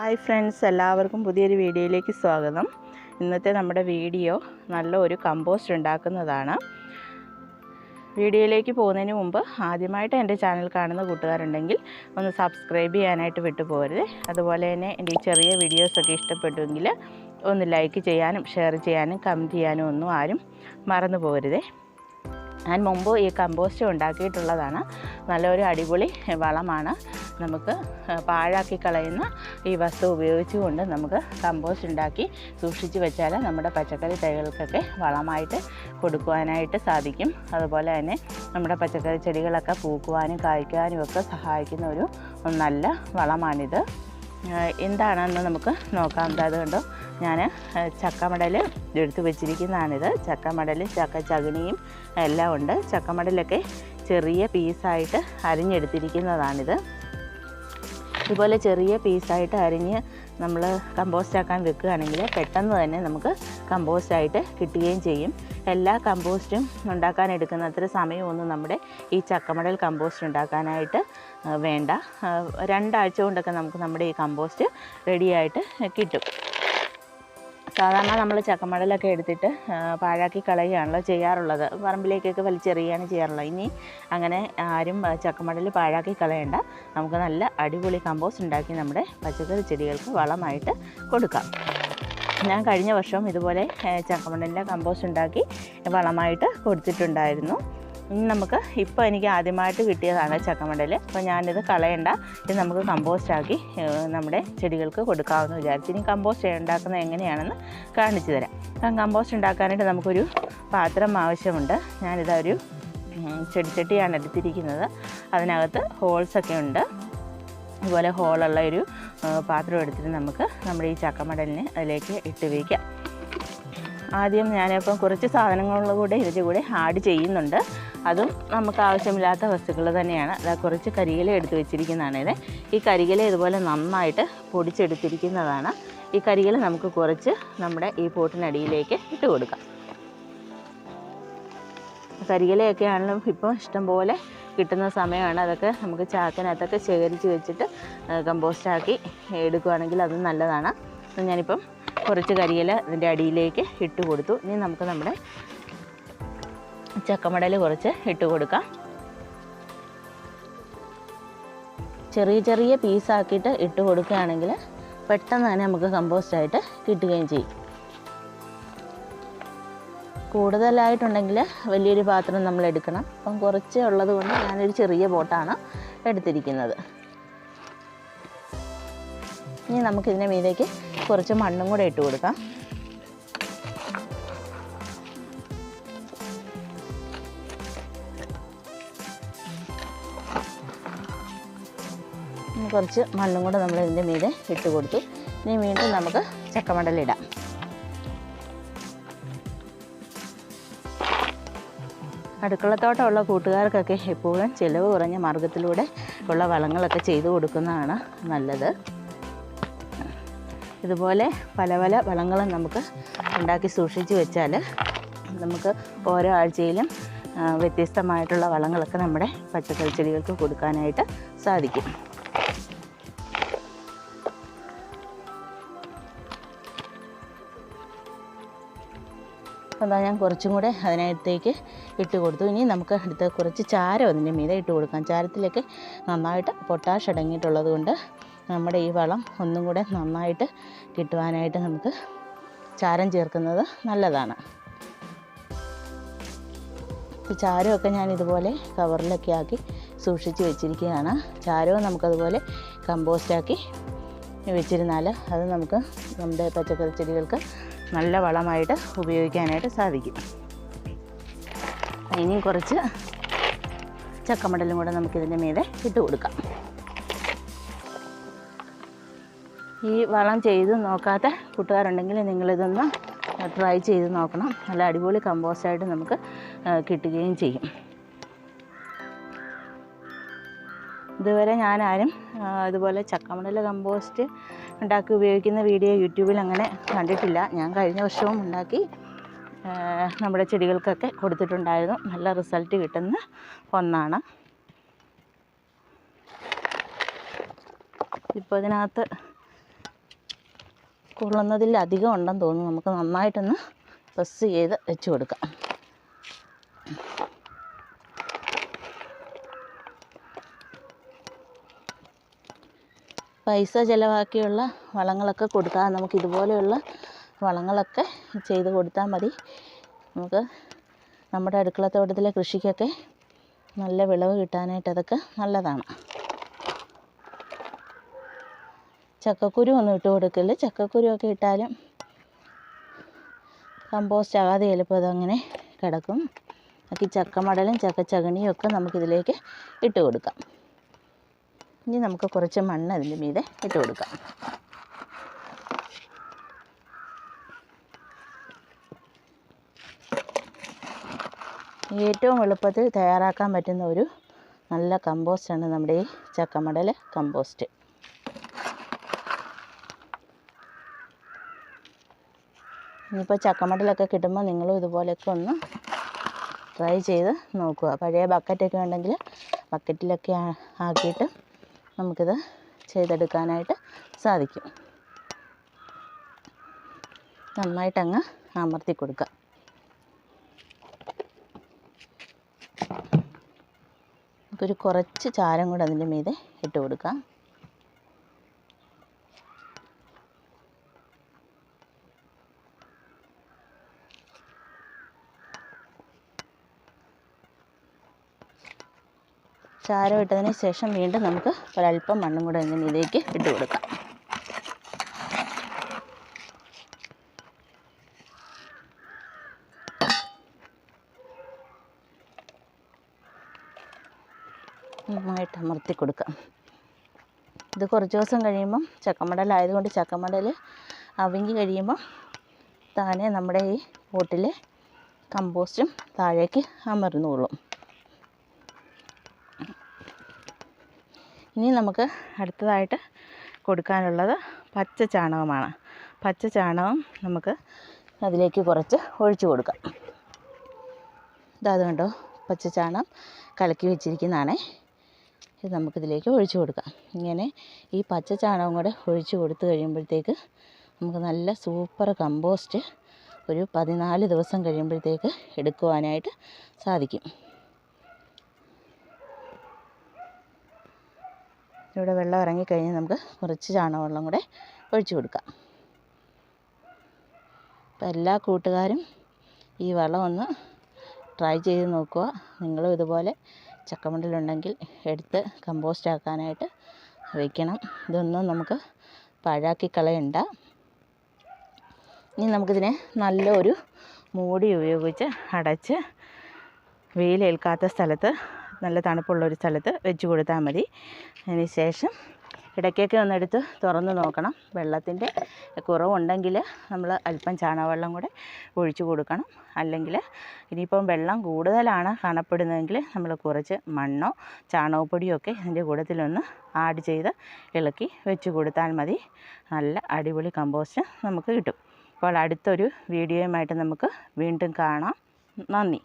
Hi friends എല്ലാവർക്കും പുതിയൊരു വീഡിയോയിലേക്ക് സ്വാഗതം. ഇന്നത്തെ നമ്മുടെ വീഡിയോ നല്ല ഒരു കമ്പോസ്റ്റ് ഉണ്ടാക്കുന്നതാണ്. വീഡിയോയിലേക്ക് പോകുന്നതിന് മുമ്പ് ആദ്യമായിട്ട് എന്റെ ചാനൽ കാണുന്ന കൂട്ടുകാരുണ്ടെങ്കിൽ ഒന്ന് സബ്സ്ക്രൈബ് ചെയ്യാനായിട്ട് വിട്ടുപോകരുത്. അതുപോലെ തന്നെ എന്റെ ഈ ചെറിയ വീഡിയോസൊക്കെ ഇഷ്ടപ്പെട്ടുവെങ്കിൽ ഒന്ന് ലൈക്ക് ചെയ്യാനും ഷെയർ ചെയ്യാനും കമന്റ് ചെയ്യാനും ഒന്നും ആരും മറന്നു പോകരുതേ. ഞാൻ മുമ്പ് ഈ കമ്പോസ്റ്റ് ഉണ്ടാക്കിയിട്ടുള്ളതാണ്. നല്ലൊരു അടിപൊളി വളമാണ്. നമുക്ക് പാഴാക്കി കളയുന്ന ഈ വസ്തു ഉപയോഗിച്ചുകൊണ്ട് നമുക്ക് കമ്പോസ്റ്റ് ഉണ്ടാക്കി സൂക്ഷിച്ച് വെച്ചാൽ നമ്മുടെ പച്ചക്കറി തൈകൾക്കൊക്കെ വളമായിട്ട് കൊടുക്കുവാനായിട്ട് സാധിക്കും. അതുപോലെ തന്നെ നമ്മുടെ പച്ചക്കറി ചെടികളൊക്കെ പൂക്കുവാനും കായ്ക്കുവാനും ഒക്കെ സഹായിക്കുന്ന ഒരു നല്ല വളമാണിത്. എന്താണെന്ന് നമുക്ക് നോക്കാം. ദാ അത് കണ്ടോ? ഞാൻ ചക്കമടൽ എടുത്തു വെച്ചിരിക്കുന്നതാണിത്. ചക്കമടലും ചക്ക ചകിണിയും എല്ലാം ഉണ്ട്. ചക്കമടലൊക്കെ ചെറിയ പീസായിട്ട് അരിഞ്ഞെടുത്തിരിക്കുന്നതാണിത്. ഇതുപോലെ ചെറിയ പീസായിട്ട് അരിഞ്ഞ് നമ്മൾ കമ്പോസ്റ്റ് ആക്കാൻ വെക്കുകയാണെങ്കിൽ പെട്ടെന്ന് തന്നെ നമുക്ക് കമ്പോസ്റ്റായിട്ട് കിട്ടുകയും ചെയ്യും. എല്ലാ കമ്പോസ്റ്റും ഉണ്ടാക്കാൻ എടുക്കുന്ന അത്ര സമയമൊന്നും നമ്മുടെ ഈ ചക്കമടൽ കമ്പോസ്റ്റ് ഉണ്ടാക്കാനായിട്ട് വേണ്ട. രണ്ടാഴ്ച കൊണ്ടൊക്കെ നമുക്ക് നമ്മുടെ ഈ കമ്പോസ്റ്റ് റെഡിയായിട്ട് കിട്ടും. സാധാരണ നമ്മൾ ചക്കമടലൊക്കെ എടുത്തിട്ട് പാഴാക്കി കളയുകയാണല്ലോ ചെയ്യാറുള്ളത്. പറമ്പിലേക്കൊക്കെ വലിച്ചെറിയുകയാണ് ചെയ്യാറുള്ളത്. ഇനി അങ്ങനെ ആരും ചക്കമടൽ പാഴാക്കി കളയണ്ട. നമുക്ക് നല്ല അടിപൊളി കമ്പോസ്റ്റ് ഉണ്ടാക്കി നമ്മുടെ പച്ചക്കറി ചെടികൾക്ക് വളമായിട്ട് കൊടുക്കാം. ഞാൻ കഴിഞ്ഞ വർഷം ഇതുപോലെ ചക്കമടലിന്റെ കമ്പോസ്റ്റ് ഉണ്ടാക്കി വളമായിട്ട് കൊടുത്തിട്ടുണ്ടായിരുന്നു. ഇനി നമുക്ക് ഇപ്പോൾ എനിക്ക് ആദ്യമായിട്ട് കിട്ടിയതാണ് ചക്കമടൽ അപ്പോൾ ഞാനിത് കളയണ്ട. ഇത് നമുക്ക് കമ്പോസ്റ്റ് ആക്കി നമ്മുടെ ചെടികൾക്ക് കൊടുക്കാമെന്ന് വിചാരിച്ചു. ഇനി കമ്പോസ്റ്റ് ഉണ്ടാക്കുന്നത് എങ്ങനെയാണെന്ന് കാണിച്ചു തരാം. കമ്പോസ്റ്റ് ഉണ്ടാക്കാനായിട്ട് നമുക്കൊരു പാത്രം ആവശ്യമുണ്ട്. ഞാനിത് ഒരു ഉം, ചെടിച്ചട്ടിയാണ് എടുത്തിരിക്കുന്നത്. അതിനകത്ത് ഹോൾസൊക്കെ ഉണ്ട്. അതുപോലെ ഹോളുള്ള ഒരു പാത്രം എടുത്തിട്ട് നമുക്ക് നമ്മുടെ ഈ ചക്കമടലിനെ അതിലേക്ക് ഇട്ട് വയ്ക്കാം ആദ്യം ഞാനിപ്പം കുറച്ച് സാധനങ്ങളുടെ കൂടെ ഇതിന്റെ കൂടെ ആഡ് ചെയ്യുന്നുണ്ട്. അതും നമുക്ക് ആവശ്യമില്ലാത്ത വസ്തുക്കൾ തന്നെയാണ്. അതാ കുറച്ച് കരികില എടുത്ത് വെച്ചിരിക്കുന്നതാണ് ഈ കരികില ഇതുപോലെ നന്നായിട്ട് പൊടിച്ചെടുത്തിരിക്കുന്നതാണ്. ഈ കരികില നമുക്ക് കുറച്ച് നമ്മുടെ ഈ പോട്ടിനടിയിലേക്ക് ഇട്ട് കൊടുക്കാം. കരികിലയൊക്കെ ആണെങ്കിലും ഇപ്പം ഇഷ്ടംപോലെ കിട്ടുന്ന സമയമാണ്. അതൊക്കെ നമുക്ക് ചാക്കിനകത്തൊക്കെ ശേഖരിച്ച് വെച്ചിട്ട് കമ്പോസ്റ്റാക്കി എടുക്കുകയാണെങ്കിൽ അത് നല്ലതാണ്. ഞാനിപ്പം കുറച്ച് കരിയില ഇതിന്റെ അടിയിലേക്ക് ഇട്ട് കൊടുത്തു. ഇനി നമുക്ക് നമ്മുടെ ചക്കമടൽ കുറച്ച് ഇട്ട് കൊടുക്കാം. ചെറിയ ചെറിയ പീസാക്കിയിട്ട് ഇട്ട് കൊടുക്കുകയാണെങ്കിൽ പെട്ടെന്ന് തന്നെ നമുക്ക് കമ്പോസ്റ്റായിട്ട് കിട്ടുകയും ചെയ്യും. കൂടുതലായിട്ടുണ്ടെങ്കിൽ വലിയൊരു പാത്രം നമ്മൾ എടുക്കണം. അപ്പം കുറച്ചേ ഉള്ളത് കൊണ്ട് ഞാനൊരു ചെറിയ ബോട്ടാണ് എടുത്തിരിക്കുന്നത്. ഇനി നമുക്കിതിന്റെ മീതേക്ക് കുറച്ച് മണ്ണും കൂടെ ഇട്ട് കൊടുക്കാം. കുറച്ച് മണ്ണും കൂടെ നമ്മൾ ഇതിന്റെ മീതെ ഇട്ട് കൊടുത്തു. ഇനി വീണ്ടും നമുക്ക് ചക്കമടലിടാം അടുക്കളത്തോട്ടമുള്ള കൂട്ടുകാർക്കൊക്കെ എപ്പോഴും ചിലവ് കുറഞ്ഞ മാർഗത്തിലൂടെ ഉള്ള വളങ്ങളൊക്കെ ചെയ്തു കൊടുക്കുന്നതാണ് നല്ലത്. ഇതുപോലെ പല പല വളങ്ങളും നമുക്ക് ഉണ്ടാക്കി സൂക്ഷിച്ച് വെച്ചാൽ നമുക്ക് ഓരോ ആഴ്ചയിലും വ്യത്യസ്തമായിട്ടുള്ള വളങ്ങളൊക്കെ നമ്മുടെ പച്ചക്കറി ചെടികൾക്ക് കൊടുക്കാനായിട്ട് സാധിക്കും. അപ്പോൾ ഞാൻ കുറച്ചും കൂടെ അതിനകത്തേക്ക് ഇട്ട് കൊടുത്തു. ഇനി നമുക്ക് അടുത്ത കുറച്ച് ചാരം അതിന്റെ മീതെ ഇട്ട് കൊടുക്കാം. ചാരത്തിലൊക്കെ നന്നായിട്ട് പൊട്ടാഷ് അടങ്ങിയിട്ടുള്ളത് കൊണ്ട് നമ്മുടെ ഈ വളം ഒന്നും കൂടെ നന്നായിട്ട് കിട്ടുവാനായിട്ട് നമുക്ക് ചാരം ചേർക്കുന്നത് നല്ലതാണ്. ചാരമൊക്കെ ഞാൻ ഇതുപോലെ കവറിലൊക്കെ ആക്കി സൂക്ഷിച്ച് വെച്ചിരിക്കുകയാണ്. ചാരവും നമുക്കതുപോലെ കമ്പോസ്റ്റാക്കി വെച്ചിരുന്നാൽ അത് നമുക്ക് നമ്മുടെ പച്ചക്കറി ചെടികൾക്ക് നല്ല വളമായിട്ട് ഉപയോഗിക്കാനായിട്ട് സാധിക്കും. ഇനിയും കുറച്ച് ചക്കമടലും കൂടെ നമുക്കിതിന്റെ മീതെ ഇട്ട് കൊടുക്കാം. ഈ വളം ചെയ്ത് നോക്കാത്ത കൂട്ടുകാരുണ്ടെങ്കിൽ നിങ്ങളിതൊന്ന് ട്രൈ ചെയ്ത് നോക്കണം. നല്ല അടിപൊളി കമ്പോസ്റ്റായിട്ട് നമുക്ക് കിട്ടുകയും ചെയ്യും. ഇതുവരെ ഞാനാരും ഇതുപോലെ ചക്കമടൽ കമ്പോസ്റ്റ് ഉണ്ടാക്കി ഉപയോഗിക്കുന്ന വീഡിയോ യൂട്യൂബിൽ അങ്ങനെ കണ്ടിട്ടില്ല. ഞാൻ കഴിഞ്ഞ വർഷവും ഉണ്ടാക്കി നമ്മുടെ ചെടികൾക്കൊക്കെ കൊടുത്തിട്ടുണ്ടായിരുന്നു. നല്ല റിസൾട്ട് കിട്ടുന്ന ഒന്നാണ്. ഇപ്പോൾ ഇതിനകത്ത് കൊള്ളുന്നതിൽ അധികം ഉണ്ടെന്ന് തോന്നുന്നു. നമുക്ക് നന്നായിട്ടൊന്ന് പ്രസ് ചെയ്ത് വെച്ച് കൊടുക്കാം. പൈസ ചിലവാക്കിയുള്ള വളങ്ങളൊക്കെ കൊടുത്താൽ നമുക്ക് ഇതുപോലെയുള്ള വളങ്ങളൊക്കെ ചെയ്ത് കൊടുത്താൽ മതി. നമുക്ക് നമ്മുടെ അടുക്കളത്തോട്ടത്തിലെ കൃഷിക്കൊക്കെ നല്ല വിളവ് കിട്ടാനായിട്ട് അതൊക്കെ നല്ലതാണ്. ചക്കക്കുരു ഒന്നും ഇട്ട് കൊടുക്കൽ. ചക്കക്കുരു ഒക്കെ ഇട്ടാലും കമ്പോസ്റ്റ് ആകാതെ ചിലപ്പോൾ അതങ്ങനെ കിടക്കും. ബാക്കി ചക്കമടലും ചക്കച്ചകണിയും ഒക്കെ നമുക്കിതിലേക്ക് ഇട്ട് കൊടുക്കാം. ഇനി നമുക്ക് കുറച്ച് മണ്ണ് അതിന്റെ മീതെ ഇട്ട് കൊടുക്കാം. ഏറ്റവും എളുപ്പത്തിൽ തയ്യാറാക്കാൻ പറ്റുന്ന ഒരു നല്ല കമ്പോസ്റ്റാണ് നമ്മുടെ ഈ ചക്കമടൽ കമ്പോസ്റ്റ്. ഇനിയിപ്പോൾ ചക്കമടലൊക്കെ കിട്ടുമ്പോൾ നിങ്ങളും ഇതുപോലെയൊക്കെ ഒന്ന് ട്രൈ ചെയ്ത് നോക്കുക. പഴയ ബക്കറ്റൊക്കെ ഉണ്ടെങ്കിൽ ബക്കറ്റിലൊക്കെ ആക്കിയിട്ട് നമുക്കിത് ചെയ്തെടുക്കാനായിട്ട് സാധിക്കും. നന്നായിട്ടങ്ങ് അമർത്തി കൊടുക്കുക. നമുക്കൊരു കുറച്ച് ചാരം കൂടെ അതിന്റെ മീതെ ഇട്ട് കൊടുക്കാം. ചാരം ഇട്ടതിന് ശേഷം വീണ്ടും നമുക്ക് ഒരല്പം മണ്ണും കൂടെ ഇങ്ങനെ ഇതിലേക്ക് ഇട്ട് കൊടുക്കാം. നന്നായിട്ട് അമർത്തി കൊടുക്കാം. ഇത് കുറച്ച് ദിവസം കഴിയുമ്പം ചക്കമടലായതുകൊണ്ട് ചക്കമടൽ അവങ്ങി കഴിയുമ്പം താനെ നമ്മുടെ ഈ പോട്ടിലെ കമ്പോസ്റ്റും താഴേക്ക് അമർന്നുകൊള്ളും ഇനി നമുക്ക് അടുത്തതായിട്ട് കൊടുക്കാനുള്ളത് പച്ച ചാണകമാണ്. പച്ച ചാണകം നമുക്ക് അതിലേക്ക് കുറച്ച് ഒഴിച്ചു കൊടുക്കാം. ഇതാ കണ്ടോ? പച്ച ചാണകം കലക്കി വെച്ചിരിക്കുന്നതാണേ. ഇത് നമുക്കിതിലേക്ക് ഒഴിച്ചു കൊടുക്കാം. ഇങ്ങനെ ഈ പച്ച ചാണകം കൂടെ ഒഴിച്ചു കൊടുത്തു കഴിയുമ്പോഴത്തേക്ക് നമുക്ക് നല്ല സൂപ്പർ കമ്പോസ്റ്റ് ഒരു പതിനാല് ദിവസം കഴിയുമ്പോഴത്തേക്ക് എടുക്കുവാനായിട്ട് സാധിക്കും. ഇവിടെ വെള്ളം ഇറങ്ങിക്കഴിഞ്ഞ് നമുക്ക് കുറച്ച് ചാണകവെള്ളം കൂടെ ഒഴിച്ചു കൊടുക്കാം. അപ്പം എല്ലാ കൂട്ടുകാരും ഈ വളം ഒന്ന് ട്രൈ ചെയ്ത് നോക്കുക. നിങ്ങളും ഇതുപോലെ ചക്കമണ്ടലുണ്ടെങ്കിൽ എടുത്ത് കമ്പോസ്റ്റ് ആക്കാനായിട്ട് വയ്ക്കണം ഇതൊന്നും നമുക്ക് പാഴാക്കി കളയണ്ട. ഇനി നമുക്കിതിനെ നല്ലൊരു മൂടി ഉപയോഗിച്ച് അടച്ച് വെയിലേൽക്കാത്ത സ്ഥലത്ത് നല്ല തണുപ്പുള്ള ഒരു സ്ഥലത്ത് വെച്ച് കൊടുത്താൽ മതി. അതിന് ശേഷം ഇടയ്ക്കൊക്കെ ഒന്നെടുത്ത് തുറന്ന് നോക്കണം. വെള്ളത്തിന്റെ കുറവുണ്ടെങ്കിൽ നമ്മൾ അല്പം ചാണകവെള്ളം കൂടെ ഒഴിച്ചു കൊടുക്കണം. അല്ലെങ്കിൽ ഇനിയിപ്പം വെള്ളം കൂടുതലാണ് കാണപ്പെടുന്നതെങ്കിൽ നമ്മൾ കുറച്ച് മണ്ണോ ചാണകപ്പൊടിയോ ഒക്കെ ഇതിന്റെ കൂട്ടത്തിലൊന്ന് ആഡ് ചെയ്ത് ഇളക്കി വെച്ച് കൊടുത്താൽ മതി. നല്ല അടിപൊളി കമ്പോസ്റ്റ് നമുക്ക് കിട്ടും. അപ്പോൾ അടുത്തൊരു വീഡിയോയുമായിട്ട് നമുക്ക് വീണ്ടും കാണാം. നന്ദി.